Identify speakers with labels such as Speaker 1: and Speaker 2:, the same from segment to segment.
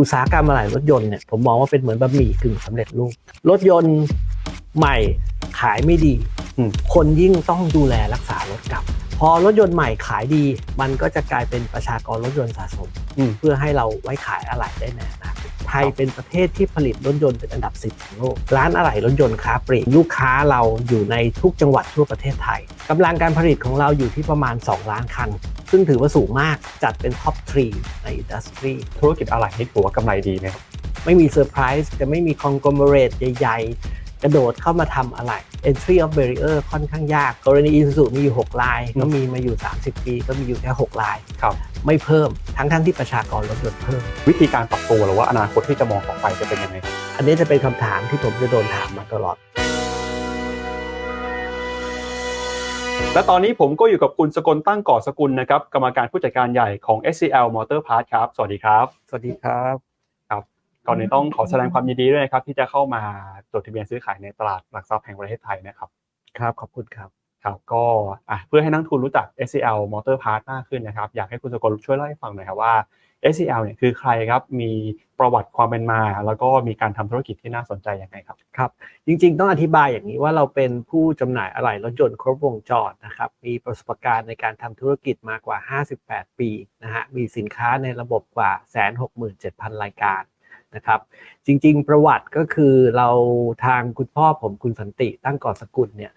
Speaker 1: อุตสาหกรรมอะไหล่รถยนต์เนี่ยผมมองว่าเป็นเหมือนบะหมี่กึ่งสำเร็จรูป รถยนต์ใหม่ขายไม่ดี
Speaker 2: อืม
Speaker 1: คนยิ่งต้องดูแลรักษารถเก่าพอรถยนต์ใหม่ขายดี มันก็จะกลายเป็นประชากรรถยนต์สะสม
Speaker 2: อืม
Speaker 1: เพื่อให้เราไว้ขายอะไหล่ได้ในอนาคต ไทยเป็นประเทศที่ผลิตรถยนต์เป็นอันดับ 10 ของโลก ร้านอะไหล่รถยนต์ค้าปลีกลูกค้าเราอยู่ในทุกจังหวัดทั่วประเทศไทยกำลังการผลิตของเราอยู่ที่ประมาณ 2 ล้านคัน ซึ่งถือว่าสูงมากจัดเป็นท็อปทรีในอินดัสทรี
Speaker 2: ธุรกิจอะไรนี่ถือว่ากำไรดีไหมครับ
Speaker 1: ไม่มีเซอร์ไพรส์จะไม่มีคองก l มเรตใหญ่ๆ กระโดดเข้ามาทำอะไร Entry of Barrier ค่อนข้างยาก กรณี Isuzu มีอยู่ 6 ลาย ก็มีมาอยู่ 30 ปี ก็มีอยู่แค่ 6 ลาย
Speaker 2: ครับ
Speaker 1: ไม่เพิ่มทั้งๆทที่ประชากรรถยนต์เพิ่ม
Speaker 2: วิธีการปรับตัวหรือว่าอนาคตที่จะมองออกไปจะเป็นยังไงครับ
Speaker 1: อันนี้จะเป็นคำถามที่ผมจะโดนถามมาตลอด
Speaker 2: และตอนนี้ผมก็อยู่กับคุณสกลตั้งก่อสกุลนะครับกรรมการผู้จัดการใหญ่ของ SCL Motor Parts ครับ สวัสดีครับ
Speaker 1: สวัสดีครับ
Speaker 2: ก่อนอื่นต้องขอแสดงความยินดีด้วยนะครับที่จะเข้ามาจดทะเบียนซื้อขายในตลาดหลักทรัพย์แห่งประเทศไทยนะครับ
Speaker 1: ครับขอบคุณครับ
Speaker 2: ครับก็อะเพื่อให้นักลงทุนรู้จัก SCL Motor Parts มากขึ้นนะครับ อยากให้คุณสกลช่วยเล่าให้ฟังหน่อยครับว่า SCL เนี่ยคือใครครับ มีประวัติความเป็นมา แล้วก็มีการทำธุรกิจที่น่าสนใจยังไงครับ
Speaker 1: ครับ จริงๆ ต้องอธิบายอย่างนี้ว่าเราเป็นผู้จำหน่ายอะไหล่รถยนต์ครบวงจรนะครับ มีประสบการณ์ในการทำธุรกิจมากว่า 58 ปีนะฮะ มีสินค้าในระบบกว่า 167,000 รายการ นะครับ จริงๆ ประวัติก็คือเราทางคุณพ่อผมคุณสันติตั้งก่อสกุลเนี่ย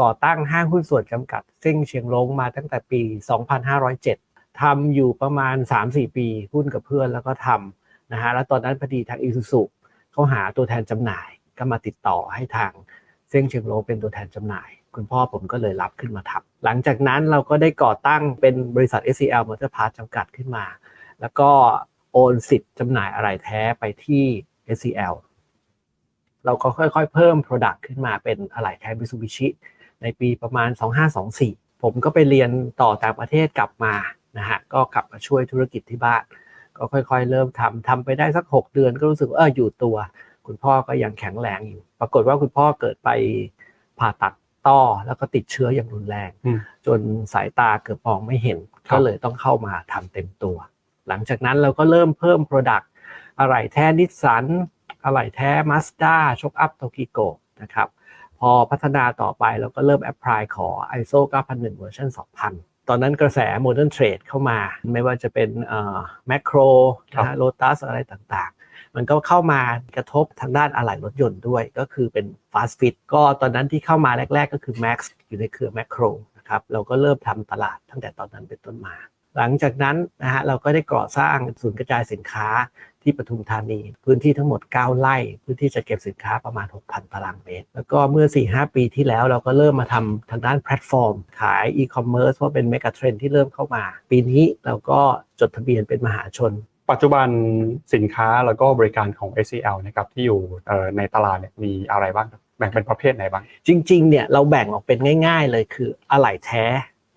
Speaker 1: ก่อตั้งห้างหุ้นส่วนจำกัดเส้งเชียงลงมาตั้งแต่ปี 2507 ทำอยู่ประมาณ 3-4 ปีหุ้นกับเพื่อนแล้วก็ทำนะฮะแล้วตอนนั้นพอดีทางอีซูซุเขาหาตัวแทนจำหน่ายก็มาติดต่อให้ทางเซ้งเชียงโลเป็นตัวแทนจำหน่าย คุณพ่อผมก็เลยรับขึ้นมาทำหลังจากนั้นเราก็ได้ก่อตั้งเป็นบริษัท SCL Motor Parts จำกัดขึ้นมา แล้วก็ โอนสิทธิ์จำหน่ายอะไรแท้ไปที่ SCL เราก็ค่อยๆ เพิ่ม Product ขึ้นมาเป็นอะไหล่แท้ Mitsubishi ในปีประมาณ 2524 ผมก็ไปเรียนต่อต่างประเทศกลับมานะฮะก็กลับมาช่วยธุรกิจที่บ้าน ก็ค่อยๆ เริ่มทำทำไปได้สัก 6 เดือนก็รู้สึกว่าเอออยู่ตัว คุณพ่อก็ยังแข็งแรงอยู่ ปรากฏว่าคุณพ่อเกิดไปผ่าตัดต้อแล้วก็ติดเชื้ออย่างรุนแรง
Speaker 2: อืม
Speaker 1: จนสายตาเกือบมองไม่เห็น
Speaker 2: ครับ
Speaker 1: ก็เลยต้องเข้ามาทำเต็มตัว หลังจากนั้นเราก็เริ่มเพิ่ม Product อะไหล่แท้นิสสันอะไหล่แท้มาสด้าช็อคอัพโตกิโกนะครับ พอพัฒนาต่อไปเราก็เริ่มแอพพลายขอ ISO 9001เวอร์ชัน2000ตอนนั้นกระแส Modern Trade เข้ามา ไม่ว่าจะเป็นแมคโคร
Speaker 2: ครับ
Speaker 1: นะฮะโลตัสอะไรต่างๆ มันก็เข้ามากระทบทางด้านอะไหล่รถยนต์ด้วย ก็คือเป็น Fast Fit ก็ตอนนั้นที่เข้ามาแรก ๆ ก็คือ Max อยู่ในเครือแมคโครนะครับเราก็เริ่มทำตลาดตั้งแต่ตอนนั้นเป็นต้นมา หลังจากนั้นนะฮะเราก็ได้ก่อสร้างศูนย์กระจายสินค้าที่ปทุมธานี พื้นที่ทั้งหมด 9 ไร่ พื้นที่จะเก็บสินค้าประมาณ 6,000 ตารางเมตร แล้วก็เมื่อ 4-5 ปีที่แล้วเราก็เริ่มมาทำทางด้านแพลตฟอร์ม ขายอีคอมเมิร์ซเพราะเป็นเมกะเทรนที่เริ่มเข้ามา ปีนี้เราก็จดทะเบียนเป็นมหาชน
Speaker 2: ปัจจุบันสินค้าแล้วก็บริการของ SCL นะครับที่อยู่เอ่อในตลาดเนี่ยมีอะไรบ้างครับแบ่งเป็นประเภทไหนบ้าง
Speaker 1: จริงๆเนี่ยเราแบ่งออกเป็นง่าย ๆ เลยคืออะไหล่แท้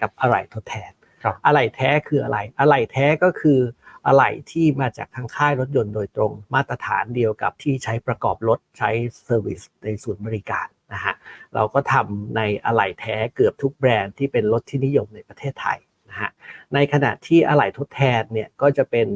Speaker 1: กับอะไหล่ทดแทน
Speaker 2: ครับ
Speaker 1: อะไหล่แท้คืออะไร อะไหล่แท้ก็คืออะไหล่ที่มาจากทางค่ายรถยนต์โดยตรง มาตรฐานเดียวกับที่ใช้ประกอบรถใช้เซอร์วิสในศูนย์บริการนะฮะเราก็ทำในอะไหล่แท้เกือบทุกแบรนด์ที่เป็นรถที่นิยมในประเทศไทยนะฮะในขณะที่อะไหล่ทดแทนเนี่ยก็จะเป็น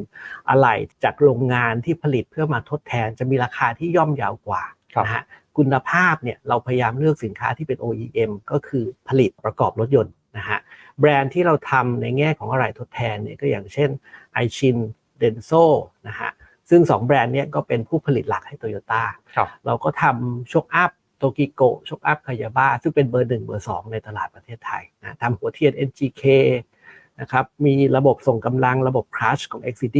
Speaker 1: อะไหล่จากโรงงานที่ผลิตเพื่อมาทดแทนจะมีราคาที่ย่อมเยาวกว่า
Speaker 2: ครับ
Speaker 1: นะฮะคุณภาพเนี่ยเราพยายามเลือกสินค้าที่เป็น OEM ก็คือผลิตประกอบรถยนต์ นะฮะแบรนด์ที่เราทำในแง่ของอะไรทดแทนเนี่ยก็อย่างเช่น i c h i n d e n s o นะฮะซึ่ง 2 แบรนด์เนี้ก็เป็นผู้ผลิตหลักให้ Toyota
Speaker 2: ครับ
Speaker 1: เราก็ทำชกอัพโตกิโกชกอัพคายาบ้าซึ่งเป็นเบอร์หนึ่งเบอร์สองในตลาดประเทศไทยนะทำหัวเทียน NGK นะครับมีระบบส่งกำลังระบบครัชของ XCD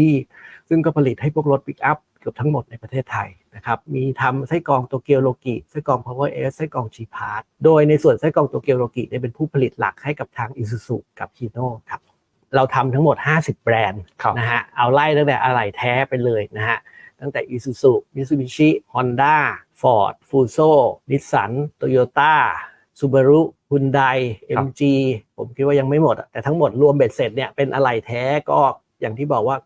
Speaker 1: ซึ่งก็ผลิตให้พวกรถปิกอัพเกือบทั้งหมดในประเทศไทยนะครับมีทำไส้กรองโตเกียวโลกิไส้กรอง Power S ไส้กรอง G Part โดยในส่วนไส้กรองโตเกียวโลกิเนี่ยเป็นผู้ผลิตหลักให้กับทาง Isuzu กับ Hino ครับเราทำทั้งหมด 50 แบรนด์
Speaker 2: ครับ
Speaker 1: นะฮะเอาไล่ตั้งแต่อะไหล่แท้ไปเลยนะฮะตั้งแต่ Isuzu Mitsubishi Honda Ford Fuso Nissan Toyota Subaru Hyundai
Speaker 2: ครับ
Speaker 1: MG ผมคิดว่ายังไม่หมดอะแต่ทั้งหมดรวมเบ็ดเสร็จเนี่ยเป็นอะไหล่แท้ก็อย่างที่บอกว่า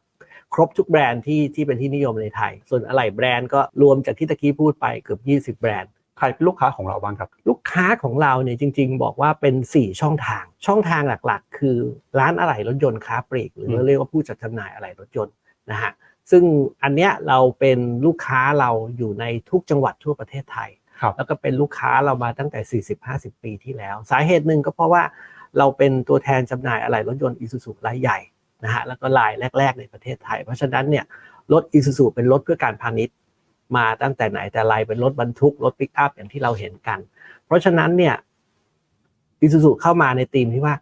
Speaker 1: ครบทุกแบรนด์ที่ที่เป็นที่นิยมในไทย ส่วนอะไหล่แบรนด์ก็รวมจากที่ตะกี้พูดไปเกือบ 20 แบรนด์
Speaker 2: ใครเป็นลูกค้าของเราบ้างครับ
Speaker 1: ลูกค้าของเราเนี่ยจริง ๆ บอกว่าเป็น 4 ช่องทาง ช่องทางหลักๆ คือร้านอะไหล่รถยนต์ค้าปลีกหรือ
Speaker 2: ม
Speaker 1: เราเรียกว่าผู้จัดจำหน่ายอะไหล่รถยนต์นะฮะซึ่งอันเนี้ยเราเป็นลูกค้าเราอยู่ในทุกจังหวัดทั่วประเทศไทย
Speaker 2: ครับ
Speaker 1: แล้วก็เป็นลูกค้าเรามาตั้งแต่ 40-50 ปีที่แล้ว สาเหตุหนึ่งก็เพราะว่าเราเป็นตัวแทนจำหน่ายอะไหล่รถยนต์อีซูซูรายใหญ่นะฮะแล้วก็รายแรก ๆ ในประเทศไทย เพราะฉะนั้นเนี่ยรถอีซูซูเป็นรถเพื่อการพาณิชย์ มาตั้งแต่ไหนแต่ไรเป็นรถบรรทุกรถปิกอัพอย่างที่เราเห็นกัน เพราะฉะนั้นเนี่ยอีซูซูเข้ามาในธีมที่ว่า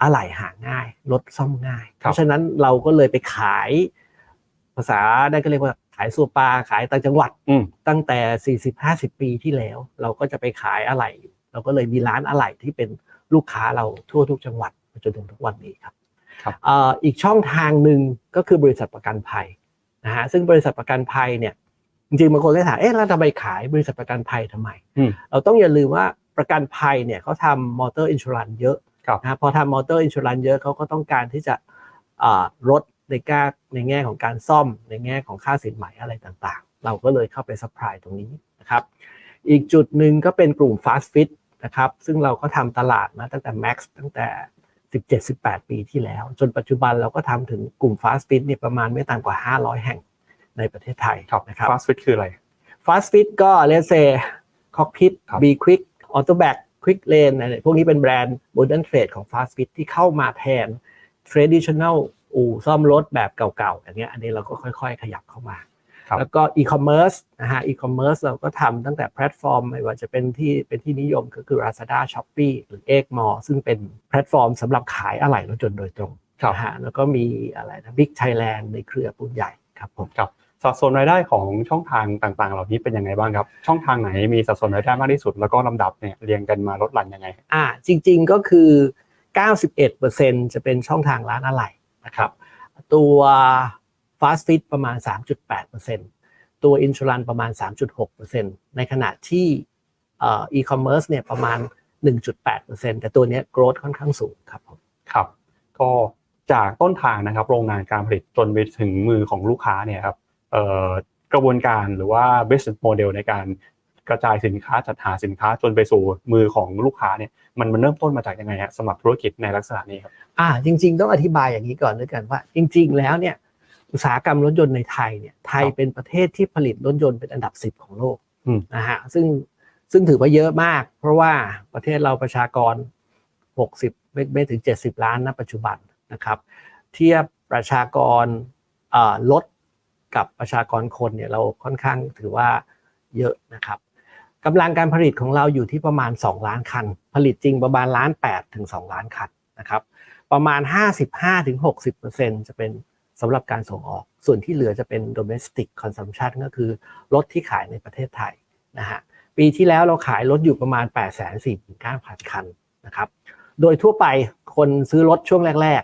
Speaker 1: อะไหล่หาง่ายรถซ่อมง่าย เพราะฉะนั้นเราก็เลยไปขายภาษาได้ก็เรียกว่าายซัวปลาขายต่างจังหวัด
Speaker 2: อืม
Speaker 1: ตั้งแต่ 40-50 ปีที่แล้ว เราก็จะไปขายอะไหล่อยู่เราก็เลยมีร้านอะไหล่ที่เป็นลูกค้าเราทั่วทุกจังหวัดมาจนถึงทุกวันนี้ครับ
Speaker 2: ครับ
Speaker 1: เอ่ออีกช่องทางหนึ่งก็คือบริษัทประกันภัยนะฮะซึ่งบริษัทประกันภัยเนี่ยจริงๆบางคนก็ถามเอ๊ะแล้วทำไมขายบริษัทประกันภัยทำไม
Speaker 2: อืม
Speaker 1: เราต้องอย่าลืมว่าประกันภัยเนี่ยเขาทำมอเตอร์อินชูรันเยอะ
Speaker 2: ครับ
Speaker 1: นะฮะพอทำมอเตอร์อินชูรันเยอะเขาก็ต้องการที่จะอ่าลด ในแง่ในแง่ของการซ่อมในแง่ของค่าสินไหมอะไรต่างๆ เราก็เลยเข้าไปซัพพลายตรงนี้นะครับอีกจุดหนึ่งก็เป็นกลุ่ม Fast Fit นะครับซึ่งเราก็ทำตลาดมาตั้งแต่ Max ตั้งแต่ 17-18 ปีที่แล้ว จนปัจจุบันเราก็ทำถึงกลุ่ม Fast Fit เนี่ยประมาณไม่ต่ำกว่า 500 แห่งในประเทศไทย
Speaker 2: ครับ
Speaker 1: นะครับ
Speaker 2: fast fit คืออะไร
Speaker 1: Fast Fit ก็เลเซ Cockpit
Speaker 2: ครับ
Speaker 1: B Quick Autoback Quick Lane อะไรพวกนี้เป็นแบรนด์ Modern Trade ของ Fast Fit ที่เข้ามาแทน Traditional อู่ซ่อมรถแบบเก่าๆอย่างเงี้ยอันนี้เราก็ค่อยๆ ขยับเข้ามา
Speaker 2: ครับ
Speaker 1: แล้วก็ e-commerce นะฮะ e-commerce เราก็ทำตั้งแต่แพลตฟอร์มไม่ว่าจะเป็นที่เป็นที่นิยมก็คือ Lazada Shopee หรือ e g m o r ซึ่งเป็นแพลตฟอร์มสำหรับขายอะไหล่รถยนต์โดยตรง
Speaker 2: ครับ
Speaker 1: นะฮะแล้วก็มีอะไรนะ Big Thailand ในเครือปูนใหญ่ครับผม
Speaker 2: ครับสัดส่วนรายได้ของช่องทางต่างๆ เหล่านี้เป็นยังไงบ้างครับ ช่องทางไหนมีสัดส่วนรายได้มากที่สุด แล้วก็ลำดับเนี่ยเรียงกันมาลดหลั่นยังไง
Speaker 1: อ่าจริง ๆก็คือ 91%จะเป็นช่องทางร้านอะไหล่ นะครับ ตัว Fast Fit ประมาณ 3.8%ตัว Insurance ประมาณ 3.6%ในขณะที่เอ่อ e-commerce เนี่ยประมาณ 1.8%แต่ตัวนี้ย growth ค่อนข้างสูงครับ
Speaker 2: ครับ ก็จากต้นทางนะครับโรงงานการผลิตจนไปถึงมือของลูกค้าเนี่ยครับกระบวนการหรือว่า business model ในการ กระจายสินค้าจัดหาสินค้าจนไปสู่มือของลูกค้าเนี่ยมันมันเริ่มต้นมาจากยังไงฮะสำหรับธุรกิจในลักษณะนี้ครับ
Speaker 1: อ่าจริง ๆ ต้องอธิบายอย่างนี้ก่อนด้วยกันว่า จริง ๆ แล้วเนี่ยอุตสาหกรรมรถยนต์ในไทยเนี่ยไทย
Speaker 2: ครับ
Speaker 1: เป็นประเทศที่ผลิตรถยนต์เป็นอันดับ 10 ของโลก
Speaker 2: อืม
Speaker 1: นะฮะซึ่งซึ่งถือว่าเยอะมาก เพราะว่าประเทศเราประชากร 60ไม่ไม่ถึง 70 ล้านณปัจจุบันนะครับ เทียบประชากรเอ่อรถกับประชากรคนเนี่ยเราค่อนข้างถือว่าเยอะนะครับ กำลังการผลิตของเราอยู่ที่ประมาณ 2 ล้านคัน ผลิตจริงประมาณล้าน8ถึง2ล้านคันนะครับประมาณ 55-60%จะเป็นสำหรับการส่งออก ส่วนที่เหลือจะเป็น domestic consumption ก็คือรถที่ขายในประเทศไทยนะฮะปีที่แล้วเราขายรถอยู่ประมาณ 8 4 9 0 0 0 คันนะครับโดยทั่วไปคนซื้อรถช่วงแรก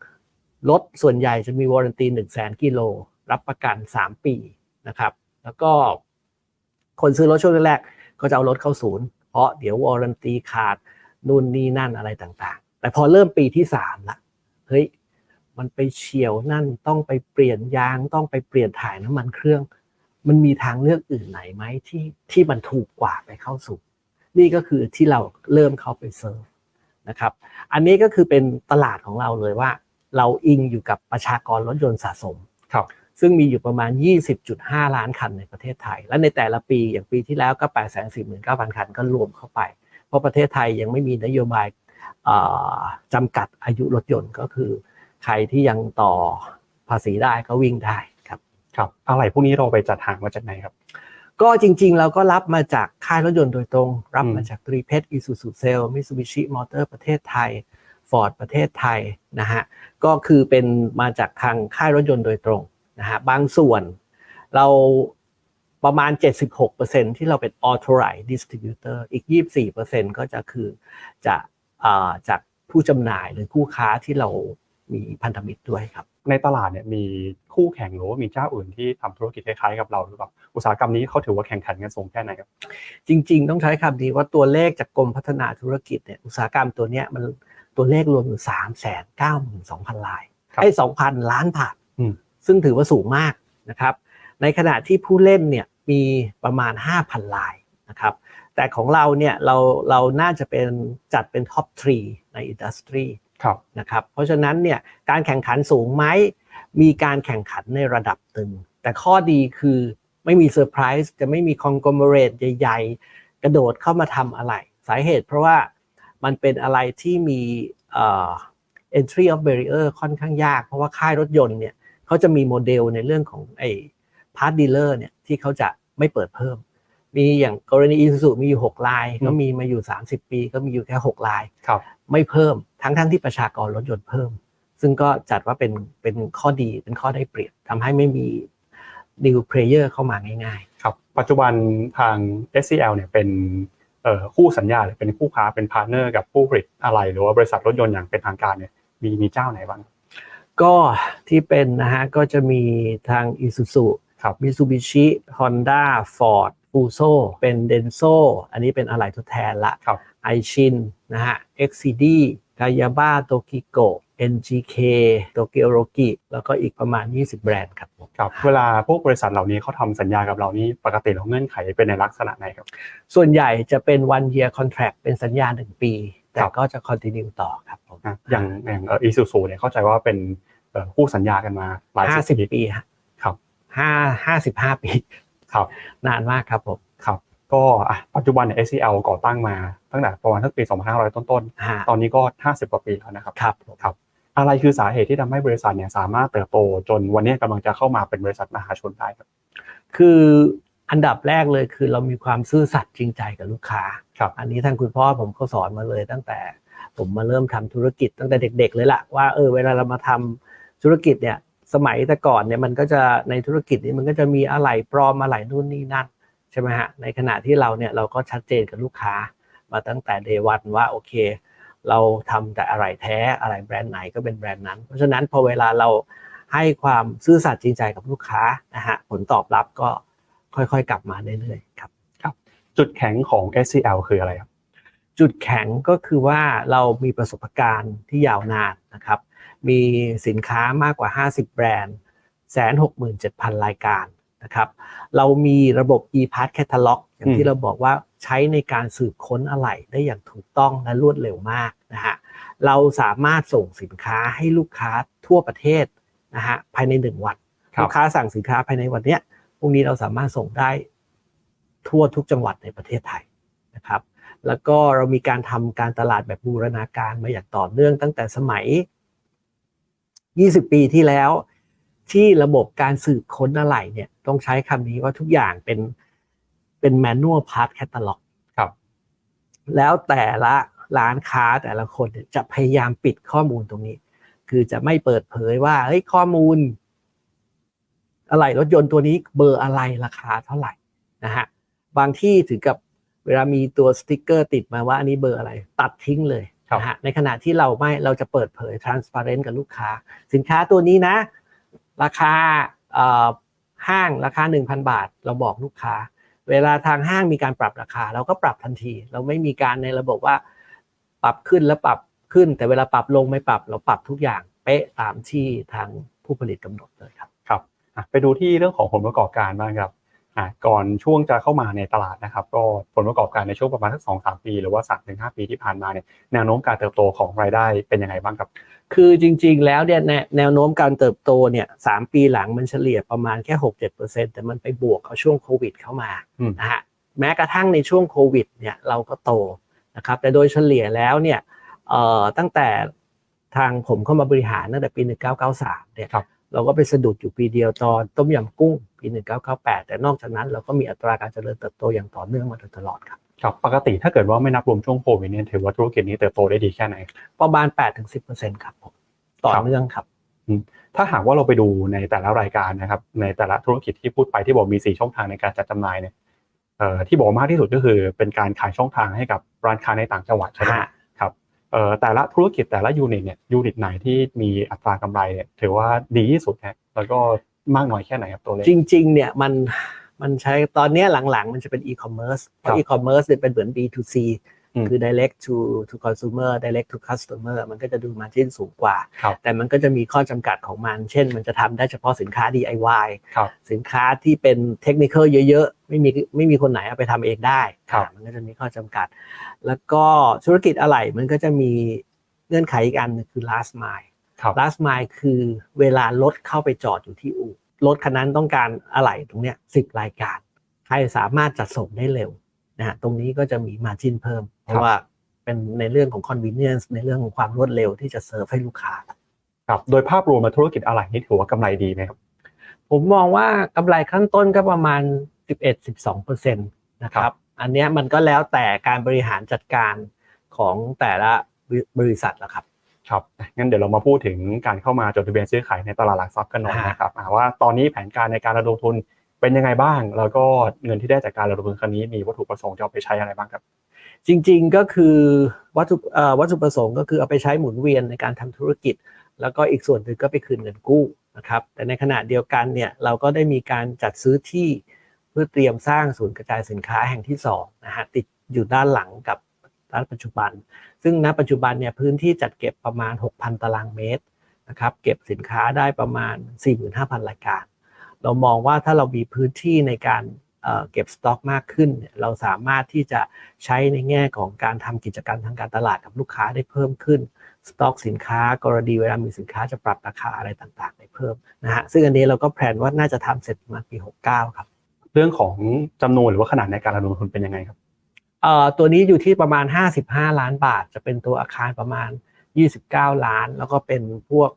Speaker 1: ๆ รถส่วนใหญ่จะมีวารันตี1 0 0 0 0แกิโล รับประกัน 3 ปีนะครับแล้วก็ คนซื้อรถช่วงแรกๆก็จะเอารถเข้าศูนย์ เพราะเดี๋ยววารันตีขาดนู่นนี่นั่นอะไรต่างๆ แต่พอเริ่มปีที่3ละเฮ้ยมันไปเฉียวนั่นต้องไปเปลี่ยนยางต้องไปเปลี่ยนถ่ายน้ำมันเครื่อง มันมีทางเลือกอื่นไหนไหมที่ที่มันถูกกว่าไปเข้าสู่ นี่ก็คือที่เราเริ่มเข้าไปเซิร์ฟนะครับ อันนี้ก็คือเป็นตลาดของเราเลยว่า เราอิงอยู่กับประชากรรถยนต์สะสม
Speaker 2: ครับ
Speaker 1: ซึ่งมีอยู่ประมาณ 20.5 ล้านคันในประเทศไทย และในแต่ละปีอย่างปีที่แล้วก็ 849,000 คันก็รวมเข้าไป เพราะประเทศไทยยังไม่มีนโยบายเอ่อจำกัดอายุรถยนต์ก็คือ ใครที่ยังต่อภาษีได้ก็วิ่งได้ครับ
Speaker 2: ครับอะไรพวกนี้เราไปจัดหามาจากไหนครับ
Speaker 1: ก็จริงๆ เราก็รับมาจากค่ายรถยนต์โดยตรง รับมา
Speaker 2: อืม
Speaker 1: จากตรีเพชรอิซูซูเซลมิ t ซูบิชิมอเตอร์ประเทศไทยฟอร์ดประเทศไทยนะฮะก็คือเป็นมาจากทางค่ายรถยนต์โดยตรง นะฮะบางส่วนเราประมาณ 76%ที่เราเป็น authorized distributor อีก 24%ก็จะคือจะอ่าจากผู้จำหน่ายหรือผู้ค้าที่เรามีพันธมิตรด้วยครับ
Speaker 2: ในตลาดเนี่ยมีคู่แข่งหรือว่ามีเจ้าอื่นที่ทำธุรกิจคล้ายๆกับเราหรือเปล่าอุตสาหกรรมนี้เขาถือว่าแข่งขันกันสูงแค่ไหนครับ
Speaker 1: จริง ๆ ต้องใช้คำนี้ว่าตัวเลขจากกรมพัฒนาธุรกิจเนี่ยอุตสาหกรรมตัวเนี้ยมันตัวเลขรวมอยู่สามแสนเก้าหมื่นสองพันลาย
Speaker 2: ครับ
Speaker 1: ไอ้สองพันล้านบาท
Speaker 2: อืม
Speaker 1: ซึ่งถือว่าสูงมากนะครับ ในขณะที่ผู้เล่นเนี่ยมีประมาณ 5,000 ลายนะครับ แต่ของเราเนี่ยเราเราน่าจะเป็นจัดเป็นท็อปทรีในอินดัสทรี
Speaker 2: ครับ
Speaker 1: นะครับ เพราะฉะนั้นเนี่ยการแข่งขันสูงไหมมีการแข่งขันในระดับหนึ่งแต่ข้อดีคือไม่มีเซอร์ไพรส์จะไม่มีคอนก l มเรตใหญ่ ๆ กระโดดเข้ามาทำอะไร สาเหตุเพราะว่ามันเป็นอะไรที่มีเอ่อ entry of barrier ค่อนข้างยาก เพราะว่าค่ายรถยนต์เนี่ย เขาจะมีโมเดลในเรื่องของไอ้ part dealer เนี่ยที่เขาจะไม่เปิดเพิ่ม มีอย่างกรณี Isuzu มีอยู่6ลายก็มีมาอยู่ 30 ปี ก็มีอยู่แค่6ลาย
Speaker 2: ครับ
Speaker 1: ไม่เพิ่มทั้งทั้งที่ประชากรรถยนต์เพิ่ม ซึ่งก็จัดว่าเป็นเป็นข้อดีเป็นข้อได้เปรียบทำให้ไม่มี new player เข้ามาง่าย
Speaker 2: ครับปัจจุบันทาง SCL เนี่ยเป็นเอ่อคู่สัญญาหรือเป็นคู่ค้าเป็นพาร์ทเนอร์กับผู้ผลิตอะไรหรือว่าบริษัทรถยนต์อย่างเป็นทางการเนี่ยมีมีเจ้าไหนบ้าง
Speaker 1: ๆ ก็ที่เป็นนะฮะก็จะมีทาง Isuzu
Speaker 2: ครับ
Speaker 1: Mitsubishi Honda Ford Fuso เป็น Denso อันนี้เป็นอะไรทดแทนละ
Speaker 2: ครับ
Speaker 1: ไอชินนะฮะ XCD กายาบ้าโตกิโก NGK โตเกียวโรกิแล้วก็อีกประมาณ 20 แบรนด์ครับผม
Speaker 2: ครับเวลาพวกบริษัทเหล่านี้เขาทำสัญญากับเรานี่ปกติเราเงื่อนไขเป็นในลักษณะไหนครับ
Speaker 1: ส่วนใหญ่จะเป็น one year contract เป็นสัญญา 1 ปี แต่
Speaker 2: ครับ
Speaker 1: ก็จะ continue ต่อครับผม
Speaker 2: อะอย่างอย่างเอ่อ Isuzu เนี่ยเข้าใจว่าเป็นเอ่อ คู่สัญญากันมาหลาย
Speaker 1: ห้า
Speaker 2: สิ
Speaker 1: สิ
Speaker 2: บบปี
Speaker 1: ปีฮะ
Speaker 2: ครับ
Speaker 1: ห้าห้าสิบห้าปี
Speaker 2: ครับ
Speaker 1: นานมากครับผม
Speaker 2: ครับก็อะปัจจุบันเนี่ย SCL ก่อตั้งมาตั้งแต่ประมาณสักปี2500 ต้น
Speaker 1: ฮะ
Speaker 2: ๆตอนนี้ก็ 50 กว่าปีแล้วนะครับ
Speaker 1: ครับผม
Speaker 2: ครับ อะไรคือสาเหตุที่ทำให้บริษัทเนี่ยสามารถเติบโตจนวันนี้กำลังจะเข้ามาเป็นบริษัทมหาชนได้ครับ
Speaker 1: คืออันดับแรกเลยคือเรามีความซื่อสัตย์จริงใจกับลูกค้า
Speaker 2: ครับ
Speaker 1: อันนี้ท่านคุณพ่อผมก็สอนมาเลยตั้งแต่ผมมาเริ่มทำธุรกิจตั้งแต่เด็ก ๆ เลยล่ะว่าเออเวลาเรามาทำ ธุรกิจเนี่ยสมัยแต่ก่อนเนี่ยมันก็จะในธุรกิจนี้มันก็จะมีอะไรปลอมอะไรนู่นนี่นั่นใช่ไหมฮะในขณะที่เราเนี่ยเราก็ชัดเจนกับลูกค้ามาตั้งแต่เดวันว่าโอเค เราทำแต่อะไรแท้อะไรแบรนด์ไหนก็เป็นแบรนด์นั้น เพราะฉะนั้นพอเวลาเราให้ความซื่อสัตย์จริงใจกับลูกค้านะฮะผลตอบรับก็ค่อยๆ กลับมาเรื่อยๆครับ
Speaker 2: จุดแข็งของ SCL คืออะไรครับ
Speaker 1: จุดแข็งก็คือว่าเรามีประสบการณ์ที่ยาวนานนะครับ มีสินค้ามากกว่า 50 แบรนด์แสนหกหมื่นเจ็ดพันรายการนะครับ เรามีระบบ e-part catalog อย่าง
Speaker 2: อื
Speaker 1: ที่
Speaker 2: ม
Speaker 1: เราบอกว่าใช้ในการสืบค้นอะไหล่ได้อย่างถูกต้องและรวดเร็วมากนะฮะ เราสามารถส่งสินค้าให้ลูกค้าทั่วประเทศนะฮะภายในหนึ่งวัน
Speaker 2: ครับ
Speaker 1: ลูกค้าสั่งสินค้าภายในวันเนี้ยพรุ่งนี้เราสามารถส่งได้ทั่วทุกจังหวัดในประเทศไทยนะครับ แล้วก็เรามีการทำการตลาดแบบบูรณาการมาอย่างต่อเนื่องตั้งแต่สมัย 20 ปีที่แล้ว ที่ระบบการสืบค้นอะไรเนี่ย ต้องใช้คำนี้ว่าทุกอย่างเป็นเป็น manual part catalog
Speaker 2: ครับ
Speaker 1: แล้วแต่ละร้านค้าแต่ละคนเนี่ยจะพยายามปิดข้อมูลตรงนี้ คือจะไม่เปิดเผยว่าเฮ้ยข้อมูล อะไรรถยนต์ตัวนี้เบอร์อะไรราคาเท่าไหร่นะฮะบางที่ถึงกับเวลามีตัวสติกเกอร์ติดมาว่าอันนี้เบอร์อะไร ตัดทิ้งเลย
Speaker 2: ครับ
Speaker 1: นะฮะในขณะที่เราไม่เราจะเปิดเผย transparent กับลูกค้า สินค้าตัวนี้นะ ราคาเอ่อห้างราคา 1,000 บาท เราบอกลูกค้า เวลาทางห้างมีการปรับราคา เราก็ปรับทันที เราไม่มีการในระบบว่าปรับขึ้นแล้วปรับขึ้น แต่เวลาปรับลงไม่ปรับ เราปรับทุกอย่างเป๊ะตามที่ทางผู้ผลิตกำหนดเลยครับ
Speaker 2: ครับอะไปดูที่เรื่องของผลประกอบการบ้างครับอะ ก่อนช่วงจะเข้ามาในตลาดนะครับก็ผลประกอบการในช่วงประมาณสักสองสามปี หรือว่าสามถึงห้าปีที่ผ่านมาเนี่ยแนวโน้มการเติบโตของรายได้เป็นยังไงบ้างครับ
Speaker 1: คือจริงๆแล้วเนี่ยแนแนวโน้มการเติบโตเนี่ยสามปีหลังมันเฉลี่ยประมาณแค่หกเจ็ดเปอร์เซ็นแต่มันไปบวกเอาช่วงโควิดเข้ามา
Speaker 2: อืม
Speaker 1: นะฮะแม้กระทั่งในช่วงโควิดเนี่ยเราก็โตนะครับแต่โดยเฉลี่ยแล้วเนี่ยเอ่อตั้งแต่ทางผมเข้ามาบริหารตั้งแต่ปี 1993เนี่ย
Speaker 2: ครับ
Speaker 1: เราก็ไปสะดุดอยู่ปีเดียวตอนต้มยำกุ้ง ปี 1998 แต่นอกจากนั้นเราก็มีอัตราการเจริญเติบโตอย่างต่อเนื่องมาโดยตลอดครับ
Speaker 2: ครับปกติถ้าเกิดว่าไม่นับรวมช่วงโควิดเนี่ยถือว่าธุรกิจนี้เติบโตได้ดีแค่ไหน
Speaker 1: ประมาณ8-10%ครับผมต่อ
Speaker 2: ครับ
Speaker 1: เนื่องครับ
Speaker 2: ถ้าหากว่าเราไปดูในแต่ละรายการนะครับ ในแต่ละธุรกิจที่พูดไปที่บอกมี4ช่องทางในการจัดจำหน่ายเนี่ยเอ่อที่บอกมากที่สุดก็คือเป็นการขายช่องทางให้กับร้านค้าในต่างจังหวัดใช่ไหม
Speaker 1: ฮะ
Speaker 2: ครับเอ่อแต่ละธุรกิจแต่ละยูนิตเนี่ยยูนิตไหนที่มีอัตรากำไรเนี่ยถือว่าดีที่สุดนะแล้วก็ มากน้อยแค่ไหนครับตัวเลข
Speaker 1: จริง ๆ เนี่ยมันมันใช้ตอนเนี้ยหลังๆ มันจะเป็นอีคอมเมิร์ซเพ
Speaker 2: ครับ
Speaker 1: ราะอีคอมเมิร์ซเนี่ยเป็นเหมือน B2C
Speaker 2: อืม
Speaker 1: คือ direct to to consumer direct to customer มันก็จะดูมาจิ้นสูงกว่า
Speaker 2: ครับ
Speaker 1: แต่มันก็จะมีข้อจำกัดของมัน เช่น มันจะทำได้เฉพาะสินค้า DIY
Speaker 2: ครับ
Speaker 1: สินค้าที่เป็นเทคนิคเยอะๆ ไม่มีไม่มีคนไหนเอาไปทำเองได้
Speaker 2: ครับ
Speaker 1: อ่ามันก็จะมีข้อจำกัด แล้วก็ธุรกิจอะไหล่มันก็จะมีเงื่อนไขอีกอันหนึงคือ last mile
Speaker 2: ครับ
Speaker 1: last mile คือเวลารถเข้าไปจอดอยู่ที่อู่ รถคันนั้นต้องการอะไหล่ตรงเนี้ยสิบรายการ ใครสามารถจัดส่งได้เร็วนะฮะตรงนี้ก็จะมี margin เพิ่ม เพราะว่าเป็นในเรื่องของ convenience ในเรื่องของความรวดเร็วที่จะเซิร์ฟให้ลูกค้า
Speaker 2: ครับโดยภาพรวมธุรกิจอะไรนี่ถือว่ากำไรดีไหมครับ
Speaker 1: ผมมองว่ากำไรขั้นต้นก็ประมาณ 11-12%นะค
Speaker 2: ครั
Speaker 1: รับ
Speaker 2: บ
Speaker 1: อันเนี้ยมันก็แล้วแต่การบริหารจัดการของแต่ละบริษัทละครับ
Speaker 2: ครับงั้นเดี๋ยวเรามาพูดถึงการเข้ามาจดทะเบียนซื้อขายในตลาดหลักทรัพย์กันหน่อย
Speaker 1: อ่าน
Speaker 2: นะครับอ่าว่าตอนนี้แผนการในการระดมทุนเป็นยังไงบ้าง แล้วก็เงินที่ได้จากการระดมทุนครั้งนี้มีวัตถุประสงค์จะเอาไปใช้อะไรบ้างครับ
Speaker 1: จริงๆก็คือวัตถุเอ่อวัตถุประสงค์ก็คือเอาไปใช้หมุนเวียนในการทำธุรกิจ แล้วก็อีกส่วนหนึ่งก็ไปคืนเงินกู้นะครับแต่ในขณะเดียวกันเนี่ยเราก็ได้มีการจัดซื้อที่เพื่อเตรียมสร้างศูนย์กระจายสินค้าแห่งที่สองนะฮะติดอยู่ด้านหลังกับ ร้านปัจจุบัน ซึ่งณปัจจุบันเนี่ยพื้นที่จัดเก็บประมาณ 6,000 ตารางเมตรนะครับเก็บสินค้าได้ประมาณ 45,000 รายการ เรามองว่าถ้าเรามีพื้นที่ในการเเก็บสต็อกมากขึ้น เราสามารถที่จะใช้ในแง่ของการทำกิจกรรมทางการตลาดกับลูกค้าได้เพิ่มขึ้น สต็อกสินค้ากรณีเวลามีสินค้าจะปรับราคาอะไรต่างๆ ได้เพิ่มนะฮะซึ่งอันนี้เราก็แพลนว่าน่าจะทำเสร็จประมาณปี 69 ครับ
Speaker 2: เรื่องของจำนวนหรือว่าขนาดในการระดมทุนเป็นยังไงครับ
Speaker 1: เอ่อตัวนี้อยู่ที่ประมาณ 55 ล้านบาท จะเป็นตัวอาคารประมาณ 29 ล้าน แล้วก็เป็นพวก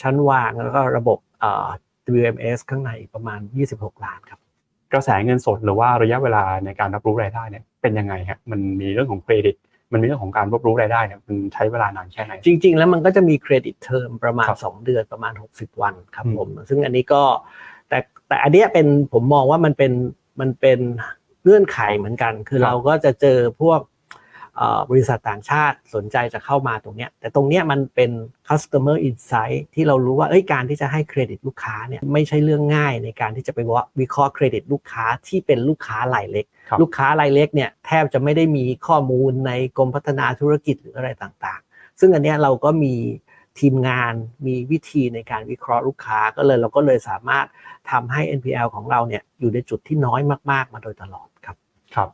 Speaker 1: ชั้นวางแล้วก็ระบบเอ่อ WMS ข้างในอีกประมาณ 26 ล้านครับ
Speaker 2: กระแสเงินสดหรือว่าระยะเวลาในการรับรู้รายได้เนี่ยเป็นยังไงฮะมันมีเรื่องของเครดิต มันมีเรื่องของการรับรู้รายได้เนี่ยมันใช้เวลานานแค่ไหน
Speaker 1: จริง ๆ แล้วมันก็จะมีเครดิตเทอมประมาณ
Speaker 2: ครับ
Speaker 1: 2เดือนประมาณ 60 วันครับ
Speaker 2: อืม
Speaker 1: ผม ซึ่งอันนี้ก็แต่แต่อันเนี้ยเป็นผมมองว่ามันเป็นมันเป็น เงื่อนไขเหมือนกัน คือเราก็จะเจอพวกเอ่อบริษัทต่างชาติสนใจจะเข้ามาตรงเนี้ยแต่ตรงเนี้ยมันเป็น customer insight ที่เรารู้ว่าเอ้ยการที่จะให้เครดิตลูกค้าเนี่ยไม่ใช่เรื่องง่ายในการที่จะไปวิเคราะห์เครดิตลูกค้าที่เป็นลูกค้ารายเล็ก
Speaker 2: ครับ
Speaker 1: ลูกค้ารายเล็กเนี่ยแทบจะไม่ได้มีข้อมูลในกรมพัฒนาธุรกิจหรืออะไรต่างๆ ซึ่งอันเนี้ยเราก็มี ทีมงานมีวิธีในการวิเคราะห์ลูกค้าก็เลยเราก็เลยสามารถทำให้ NPL ของเราเนี่ยอยู่ในจุดที่น้อยมาก ๆ มาโดยตลอดครับ
Speaker 2: ครับ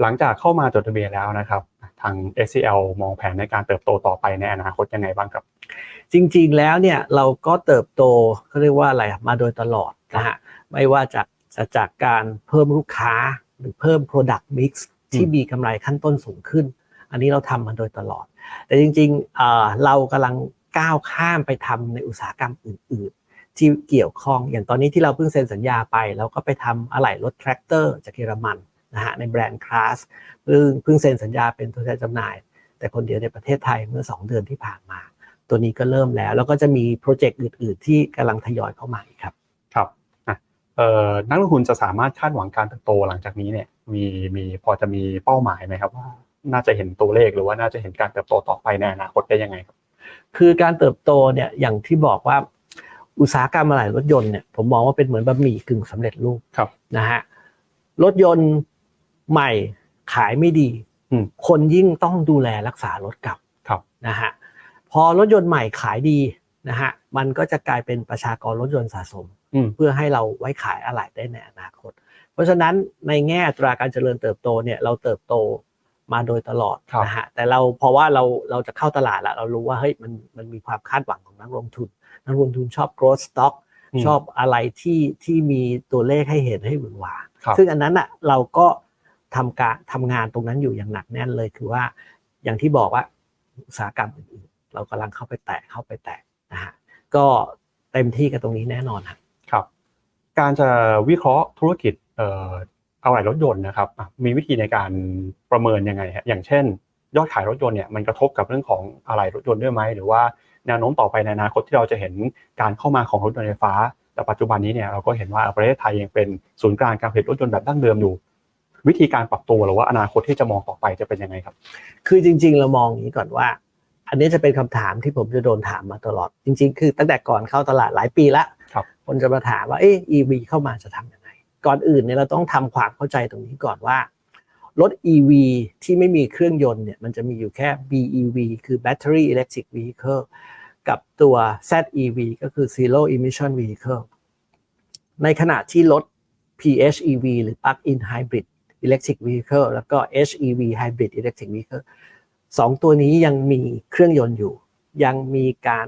Speaker 2: หลังจากเข้ามาจดทะเบียนแล้วนะครับ ทาง SCL มองแผนในการเติบโตต่อไปในอนาคตยังไงบ้างครับ
Speaker 1: จริงๆแล้วเนี่ยเราก็เติบโตเขาเรียกว่าอะไรอะมาโดยตลอดนะฮะไม่ว่าจากจะจากการเพิ่มลูกค้าหรือเพิ่ม Product Mix ที่มีกำไรขั้นต้นสูงขึ้น อันนี้เราทำมาโดยตลอด แต่จริงๆเอ่อเรากำลัง ก้าวข้ามไปทำในอุตสาหกรรมอื่น ๆ ที่เกี่ยวข้องอย่างตอนนี้ที่เราเพิ่งเซ็นสัญญาไปเราก็ไปทำอะไหล่รถแทรกเตอร์จากเยอรมันนะฮะในแบรนด์คลาสเพิ่งเพิ่งเซ็นสัญญาเป็นตัวแทนจำหน่าย แต่คนเดียวในประเทศไทยเมื่อ 2 เดือนที่ผ่านมา ตัวนี้ก็เริ่มแล้ว แล้วก็จะมีโปรเจกต์อื่น ๆ ที่กำลังทยอยเข้ามาครับ
Speaker 2: ครับอะนักลงทุนจะสามารถคาดหวังการเติบโตหลังจากนี้เนี่ยมีมีพอจะมีเป้าหมายไหมครับว่าน่าจะเห็นตัวเลขหรือว่าน่าจะเห็นการเติบโตต่อไปในอนาคตได้ยังไงครับ
Speaker 1: คือการเติบโตเนี่ยอย่างที่บอกว่าอุตสาหกรรมอะไหล่รถยนต์เนี่ยผมมองว่าเป็นเหมือนบะหมี่กึ่งสำเร็จรูป
Speaker 2: ครับ
Speaker 1: นะฮะรถยนต์ใหม่ขายไม่ดี
Speaker 2: อืม
Speaker 1: คนยิ่งต้องดูแลรักษารถเก่า
Speaker 2: ครับ
Speaker 1: นะฮะพอรถยนต์ใหม่ขายดีนะฮะมันก็จะกลายเป็นประชากรรถยนต์สะสม
Speaker 2: อืม
Speaker 1: เพื่อให้เราไว้ขายอะไหล่ได้ในอนาคต เพราะฉะนั้นในแง่อัตราการเจริญเติบโตเนี่ยเราเติบโต มาโดยตลอด
Speaker 2: ครับ
Speaker 1: นะฮะแต่เราเพราะว่าเราเราจะเข้าตลาดแล้วเรารู้ว่าเฮ้ยมันมันมีความคาดหวังของนักลงทุน นักลงทุนชอบ growth stock
Speaker 2: อืม
Speaker 1: ชอบอะไรที่ที่มีตัวเลขให้เห็นให้หวือหวา
Speaker 2: ครับ
Speaker 1: ซึ่งอันนั้นอะเราก็ทำการทำงานตรงนั้นอยู่อย่างหนักแน่นเลยคือว่าอย่างที่บอกว่าอุตสาหกรรมอื่นๆเรากำลังเข้าไปแตะเข้าไปแตะนะฮะก็เต็มที่กับตรงนี้แน่นอนฮะ
Speaker 2: ครับ การจะวิเคราะห์ธุรกิจ เอ่ออะไหล่รถยนต์นะครับอะมีวิธีในการประเมินยังไงฮะอย่างเช่น ยอดขายรถยนต์เนี่ยมันกระทบกับเรื่องของอะไหล่รถยนต์ด้วยไหมหรือว่าแนวโน้มต่อไปในอนาคตที่เราจะเห็นการเข้ามาของรถยนต์ไฟฟ้า แต่ปัจจุบันนี้เนี่ยเราก็เห็นว่าประเทศไทยยังเป็นศูนย์กลางการผลิตรถยนต์แบบดั้งเดิมอยู่ วิธีการปรับตัวหรือว่าอนาคตที่จะมองต่อไปจะเป็นยังไงครับ
Speaker 1: คือจริง ๆ เรามองอย่างนี้ก่อนว่า อันนี้จะเป็นคำถามที่ผมจะโดนถามมาตลอด จริง ๆ คือตั้งแต่ก่อนเข้าตลาดหลายปีละ
Speaker 2: ครับ
Speaker 1: คนจะมาถามว่าเอ๊ะ EV เข้ามาจะทำยังไง ก่อนอื่นเนี่ยเราต้องทำความเข้าใจตรงนี้ก่อนว่า รถ EV ที่ไม่มีเครื่องยนต์เนี่ยมันจะมีอยู่แค่ BEV คือ Battery Electric Vehicle กับตัว ZEV ก็คือ Zero Emission Vehicle ในขณะที่รถ PHEV หรือ Plug-in Hybrid Electric Vehicle แล้วก็ HEV Hybrid Electric Vehicle สองตัวนี้ยังมีเครื่องยนต์อยู่ ยังมีการ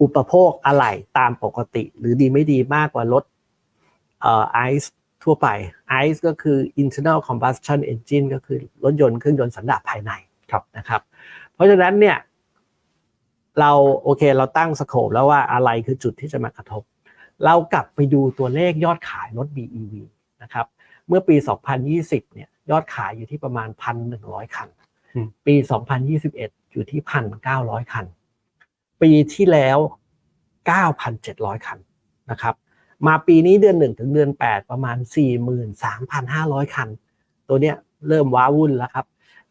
Speaker 1: อุปโภคอะไหล่ตามปกติ หรือดีไม่ดีมากกว่ารถเอ่อไอซ์ ทั่วไปไอซ์ก็คือ internal combustion engine ก็คือรถยนต์เครื่องยนต์สันดาปภายใน
Speaker 2: ครับ
Speaker 1: นะครับ เพราะฉะนั้นเนี่ยเราโอเคเราตั้งสโคปแล้วว่าอะไรคือจุดที่จะมากระทบ เรากลับไปดูตัวเลขยอดขายรถ BEV นะครับเมื่อปี 2020 เนี่ยยอดขายอยู่ที่ประมาณ 1,100 คัน
Speaker 2: อืม
Speaker 1: ปี 2021 อยู่ที่ 1,900 คัน ปีที่แล้ว 9,700 คันนะครับ มาปีนี้เดือน 1 ถึงเดือน 8 ประมาณ 43,500 คัน ตัวเนี้ยเริ่มว้าวุ่นแล้วครับ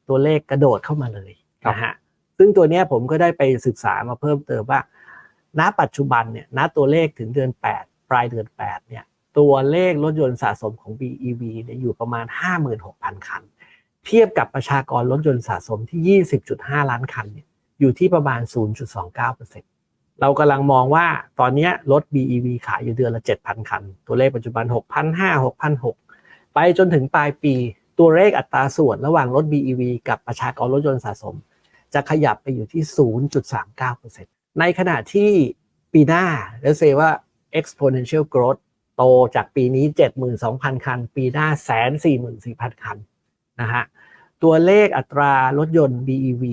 Speaker 1: ตัวเลขกระโดดเข้ามาเลย
Speaker 2: ครับ
Speaker 1: นะฮะซึ่งตัวเนี้ยผมก็ได้ไปศึกษามาเพิ่มเติมว่า ณปัจจุบันเนี่ยณตัวเลขถึงเดือน 8 ปลายเดือน 8 เนี่ยตัวเลขรถยนต์สะสมของ BEV เนี่ยอยู่ประมาณ 56,000 คัน เทียบกับประชากรรถยนต์สะสมที่ 20.5 ล้านคันเนี่ยอยู่ที่ประมาณ 0.29%เร เรากำลังมองว่าตอนนี้รถ BEV ขายอยู่เดือนละ 7,000 คัน ตัวเลขปัจจุบัน 6,500 6,600ไปจนถึงปลายปี ตัวเลขอัตราส่วนระหว่างรถ BEV กับประชากรรถยนต์สะสม จะขยับไปอยู่ที่ 0.39%ในขณะที่ปีหน้าเราเซว่า exponential growth โตจากปีนี้ 72,000 คัน ปีหน้า 144,000 คันนะฮะตัวเลขอัตรารถยนต์ BEV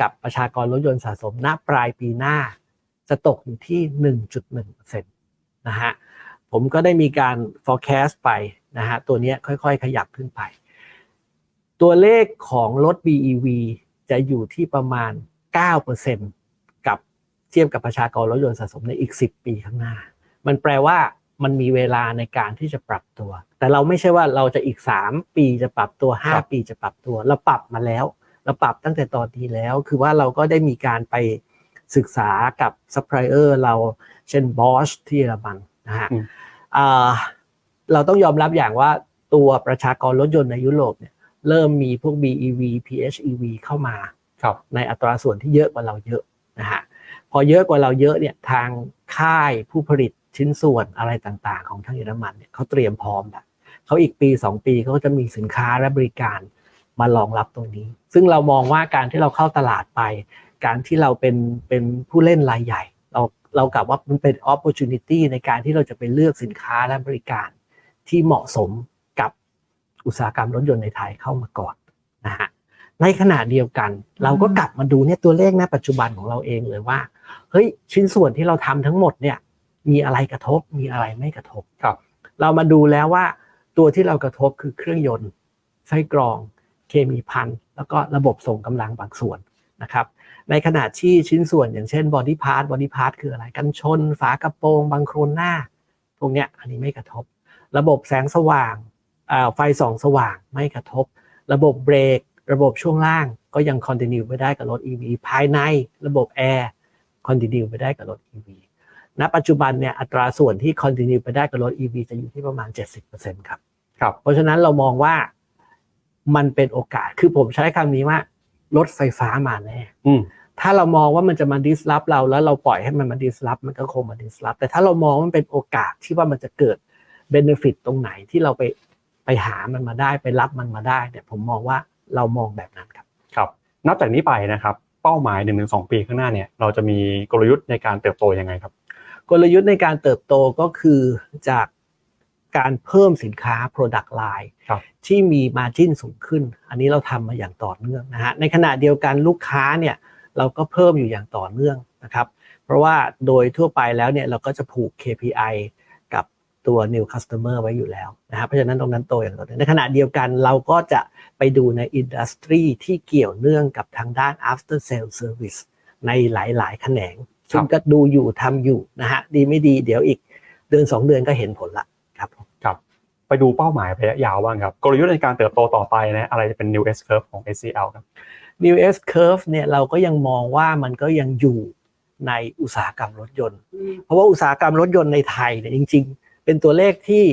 Speaker 1: กับประชากรรถยนต์สะสมณปลายปีหน้า จะตกอยู่ที่ 1.1%นะฮะผมก็ได้มีการ forecast ไปนะฮะตัวเนี้ยค่อยๆ ขยับขึ้นไป ตัวเลขของรถ BEV จะอยู่ที่ประมาณ 9%กับเทียบกับประชากรรถยนต์สะสมในอีก 10 ปีข้างหน้า มันแปลว่ามันมีเวลาในการที่จะปรับตัว แต่เราไม่ใช่ว่าเราจะอีก 3 ปีจะปรับตัว
Speaker 2: ครับ
Speaker 1: 5ปีจะปรับตัว เราปรับมาแล้ว เราปรับตั้งแต่ตอนนี้แล้ว คือว่าเราก็ได้มีการไป ศึกษากับซัพพลายเออร์เราเช่น Bosch ที่เยอรมันนะฮะ
Speaker 2: อืม
Speaker 1: อ่าเราต้องยอมรับอย่างว่าตัวประชากรรถยนต์ในยุโรปเนี่ยเริ่มมีพวก BEV PHEV เข้ามา
Speaker 2: ครับ
Speaker 1: ในอัตราส่วนที่เยอะกว่าเราเยอะนะฮะพอเยอะกว่าเราเยอะเนี่ยทางค่ายผู้ผลิตชิ้นส่วนอะไรต่างๆ ของทางเยอรมันเนี่ยเขาเตรียมพร้อมแล้วเขาอีกปี 2 ปีเขาก็จะมีสินค้าและบริการมารองรับตรงนี้ ซึ่งเรามองว่าการที่เราเข้าตลาดไป การที่เราเป็นเป็นผู้เล่นรายใหญ่ เราเรากลับว่ามันเป็น opportunity ในการที่เราจะไปเลือกสินค้าและบริการที่เหมาะสมกับอุตสาหกรรมรถยนต์ในไทยเข้ามาก่อนนะฮะในขณะเดียวกัน เราก็กลับมาดูเนี่ยตัวเลขณปัจจุบันของเราเองเลยว่าเฮ้ยชิ้นส่วนที่เราทำทั้งหมดเนี่ยมีอะไรกระทบมีอะไรไม่กระทบ
Speaker 2: ครับ
Speaker 1: เรามาดูแล้วว่าตัวที่เรากระทบคือเครื่องยนต์ไส้กรอง เคมีพันแล้วก็ระบบส่งกำลังบางส่วนนะครับ ในขณะที่ชิ้นส่วนอย่างเช่นบอดี้พาร์ทบอดี้พาร์ทคืออะไร กันชน ฝากระโปรงบางโครนหน้า พวกเนี้ยอันนี้ไม่กระทบ ระบบแสงสว่างอ่าไฟส่องสว่างไม่กระทบ ระบบเบรก ระบบช่วงล่างก็ยังคอนติเนียไปได้กับรถ EV ภายในระบบแอร์คอนติเนียไปได้กับรถ EV ณปัจจุบันเนี่ยอัตราส่วนที่คอนติเนียไปได้กับรถ EV จะอยู่ที่ประมาณ 70%ครับ
Speaker 2: ครับ
Speaker 1: เพราะฉะนั้นเรามองว่ามันเป็นโอกาสคือผมใช้คำนี้ว่า รถไฟฟ้ามาแน่
Speaker 2: อืม
Speaker 1: ถ้าเรามองว่ามันจะมาดิสลอฟเราแล้วเราปล่อยให้มันมาดิสลอฟมันก็คงมาดิสลอฟแต่ถ้าเรามองว่ามันเป็นโอกาสที่ว่ามันจะเกิดเบนฟิตตรงไหนที่เราไปไปหามันมาได้ไปรับมันมาได้เนี่ยผมมองว่าเรามองแบบนั้นครับ
Speaker 2: ครับ นับจากนี้ไปนะครับ เป้าหมายหนึ่งถึงสองปีข้างหน้าเนี่ย เราจะมีกลยุทธ์ในการเติบโตยังไงครับ
Speaker 1: กลยุทธ์ในการเติบโตก็คือจาก การเพิ่มสินค้า Product Line
Speaker 2: ครับ
Speaker 1: ที่มี Margin สูงขึ้น อันนี้เราทำมาอย่างต่อเนื่องนะฮะในขณะเดียวกันลูกค้าเนี่ยเราก็เพิ่มอยู่อย่างต่อเนื่องนะครับ เพราะว่าโดยทั่วไปแล้วเนี่ยเราก็จะผูก KPI กับตัว New Customer ไว้อยู่แล้วนะฮะเพราะฉะนั้นตรงนั้นโตอย่างต่อเนื่องในขณะเดียวกันเราก็จะไปดูในอินดัสทรีที่เกี่ยวเนื่องกับทางด้าน after sale service ในหลายๆ แขนงซึ่งก็ดูอยู่ทำอยู่นะฮะดีไม่ดีเดี๋ยวอีกเดือน2 เดือนก็เห็นผลละครับผม
Speaker 2: ครับ ไปดูเป้าหมายระยะยาวบ้างครับกลยุทธ์ในการเติบโตต่อไปนะอะไรจะเป็น new S curve ของ SCL ครับ
Speaker 1: New S curve เนี่ยเราก็ยังมองว่ามันก็ยังอยู่ในอุตสาหกรรมรถยนต์ เพราะว่าอุตสาหกรรมรถยนต์ในไทยเนี่ยจริง ๆ เป็นตัวเลขที่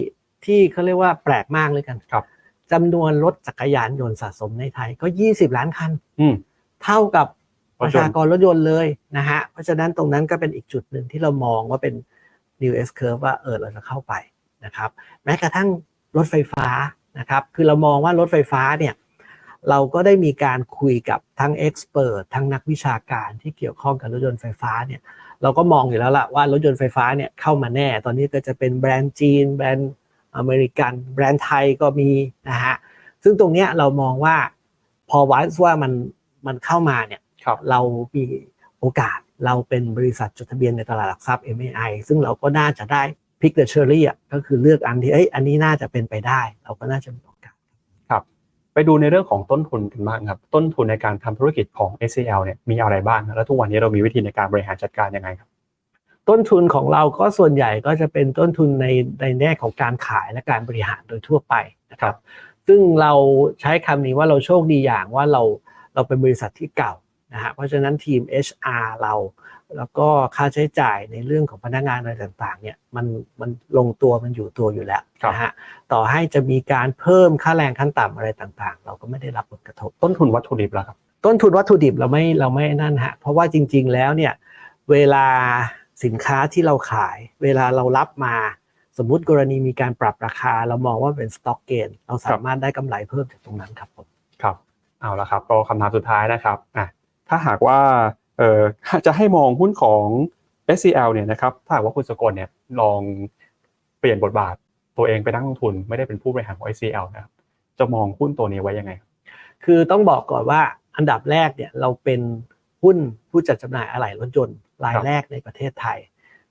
Speaker 1: ที่เขาเรียกว่าแปลกมากเลยกัน
Speaker 2: ครับ
Speaker 1: จำนวนรถจักรยานยนต์สะสมในไทยก็ 20 ล้านคัน
Speaker 2: อืม
Speaker 1: เท่ากับ
Speaker 2: ร
Speaker 1: ป
Speaker 2: ถ
Speaker 1: ระ
Speaker 2: ยนต์
Speaker 1: ชากรรถยนต์เลยนะฮะ เพราะฉะนั้นตรงนั้นก็เป็นอีกจุดหนึ่งที่เรามองว่าเป็น New S curve ว่าเออเราจะเข้าไปนะครับ แม้กระทั่ง รถไฟฟ้านะครับ คือเรามองว่ารถไฟฟ้าเนี่ยเราก็ได้มีการคุยกับทั้งเอ็กซ์เพรสทั้งนักวิชาการที่เกี่ยวข้องกับรถยนต์ไฟฟ้าเนี่ยเราก็มองอยู่แล้วล่ะว่ารถยนต์ไฟฟ้าเนี่ยเข้ามาแน่ ตอนนี้ก็จะเป็นแบรนด์จีน แบรนด์อเมริกัน แบรนด์ไทยก็มีนะฮะซึ่งตรงเนี้ยเรามองว่าพอวัดว่ามันมันเข้ามาเนี่ย
Speaker 2: ครับ
Speaker 1: เรามีโอกาสเราเป็นบริษัทจดทะเบียนในตลาดหลักทรัพย์ MAI ซึ่งเราก็น่าจะได้ พิกเดอร์เชอรี่อะก็คือเลือกอันที่เอ้ยอันนี้น่าจะเป็นไปได้ เราก็น่าจะมีโอกาส
Speaker 2: ไปดูในเรื่องของต้นทุนกันบ้างครับ ต้นทุนในการทำธุรกิจของ SCL เนี่ยมีอะไรบ้างครับแล้วทุกวันนี้เรามีวิธีในการบริหารจัดการยังไงครับ
Speaker 1: ต้นทุนของเราก็ส่วนใหญ่ก็จะเป็นต้นทุนในในแง่ของการขายและการบริหารโดยทั่วไปนะครับ ซึ่งเราใช้คำนี้ว่าเราโชคดีอย่างว่าเราเราเป็นบริษัทที่เก่านะฮะเพราะฉะนั้นทีม HR เรา แล้วก็ค่าใช้จ่ายในเรื่องของพนักงานอะไรต่างๆเนี่ยมันมันลงตัวมันอยู่ตัวอยู่แล้ว
Speaker 2: ครับ
Speaker 1: นะฮะต่อให้จะมีการเพิ่มค่าแรงขั้นต่ำอะไรต่างๆ เราก็ไม่ได้รับผลกระทบ
Speaker 2: ต้นทุนวัตถุดิบล่ะครับ
Speaker 1: ต้นทุนวัตถุดิบเราไม่เราไม่นั่นฮะเพราะว่าจริง ๆ แล้วเนี่ยเวลาสินค้าที่เราขาย เวลาเรารับมาสมมุติกรณีมีการปรับราคา เรามองว่าเป็นสต็อกเกนเราสามารถได้กำไรเพิ่มจากตรงนั้นครับผม
Speaker 2: ครับเอาละครับก็คำถามสุดท้ายนะครับอะถ้าหากว่าเอ่อ จะให้มองหุ้นของ SCL เนี่ยนะครับถ้าหากว่าคุณสกลเนี่ยลองเปลี่ยนบทบาทตัวเองเป็นนักลงทุนไม่ได้เป็นผู้บริหารของ SCL นะครับจะมองหุ้นตัวนี้ไว้ยังไงครับ
Speaker 1: คือต้องบอกก่อนว่าอันดับแรกเนี่ยเราเป็นหุ้นผู้จัดจำหน่ายอะไหล่รถยนต์ราย
Speaker 2: ครับ
Speaker 1: แรกในประเทศไทย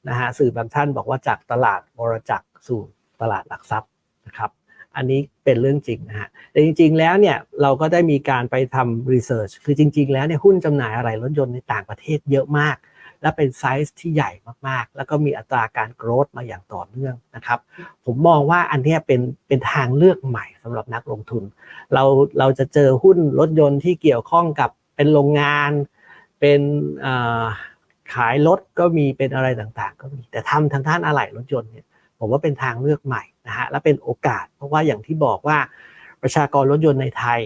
Speaker 1: นะฮะสื่อบางท่านบอกว่าจากตลาดบรจักรสู่ตลาดหลักทรัพย์นะครับ อันนี้เป็นเรื่องจริงนะฮะแต่จริง ๆ แล้วเนี่ยเราก็ได้มีการไปทำรีเสิร์ชคือจริง ๆ แล้วเนี่ยหุ้นจำหน่ายอะไหล่รถยนต์ในต่างประเทศเยอะมาก และเป็นไซส์ที่ใหญ่มากๆ แล้วก็มีอัตราการโกรธมาอย่างต่อเนื่องนะครับ ผมมองว่าอันนี้เป็นเป็นทางเลือกใหม่สำหรับนักลงทุน เราเราจะเจอหุ้นรถยนต์ที่เกี่ยวข้องกับเป็นโรงงานเป็นขายรถก็มีเป็นอะไรต่างๆ ก็มีแต่ทำทางด้านอะไหล่รถยนต์เนี่ย ผมว่าเป็นทางเลือกใหม่นะฮะและเป็นโอกาส เพราะว่าอย่างที่บอกว่าประชากรรถยนต์ในไทย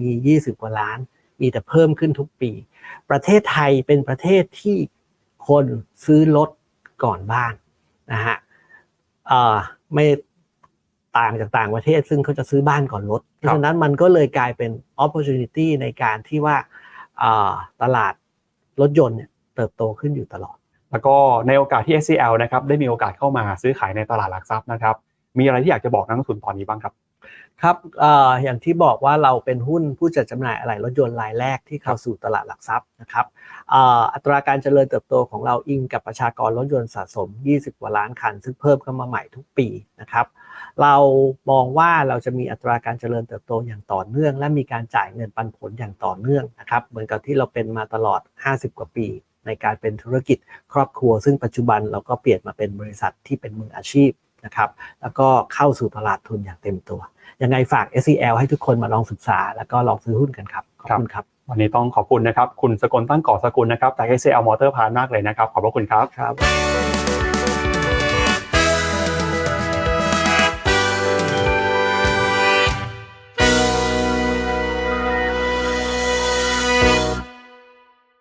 Speaker 1: มี 20 กว่าล้าน มีแต่เพิ่มขึ้นทุกปี ประเทศไทยเป็นประเทศที่คนซื้อรถก่อนบ้านนะฮะไม่ต่างจากต่างประเทศ ซึ่งเขาจะซื้อบ้านก่อนรถ เพราะฉะนั้นมันก็เลยกลายเป็น opportunity ในการที่ว่าตลาดรถยนต์เนี่ยเติบโตขึ้นอยู่ตลอด
Speaker 2: แล้วก็ในโอกาสที่ SCL นะครับได้มีโอกาสเข้ามาซื้อขายในตลาดหลักทรัพย์นะครับ มีอะไรที่อยากจะบอกนักลงทุนตอนนี้บ้างครับ
Speaker 1: ครับออย่างที่บอกว่าเราเป็นหุ้นผู้จัดจำหน่ายอะไหล่รถยนต์รายแรกที่เข้าสู่ตลาดหลักทรัพย์นะครับอ่ออัตราการเจริญเติบโตของเราอิงกับประชากรรถยนต์สะสม 20 กว่าล้านคัน ซึ่งเพิ่มเข้ามาใหม่ทุกปีนะครับ เรามองว่าเราจะมีอัตราการเจริญเติบโตอย่างต่อเนื่อง และมีการจ่ายเงินปันผลอย่างต่อเนื่องนะครับ เหมือนกับที่เราเป็นมาตลอด 50 กว่าปี ในการเป็นธุรกิจครอบครัว ซึ่งปัจจุบันเราก็เปลี่ยนมาเป็นบริษัทที่เป็นมืออาชีพนะครับแล้วก็เข้าสู่ตลาดทุนอย่างเต็มตัว ยังไงฝาก SCL ให้ทุกคนมาลองศึกษา แล้วก็ลองซื้อหุ้นกันครับ ขอบคุณครับ
Speaker 2: วันนี้ต้องขอบคุณนะครับ คุณสกลตั้งก่อสกุลนะครับจาก SCL Motor Parts มากเลยนะครับ ขอบพระคุณครับ
Speaker 1: ครับ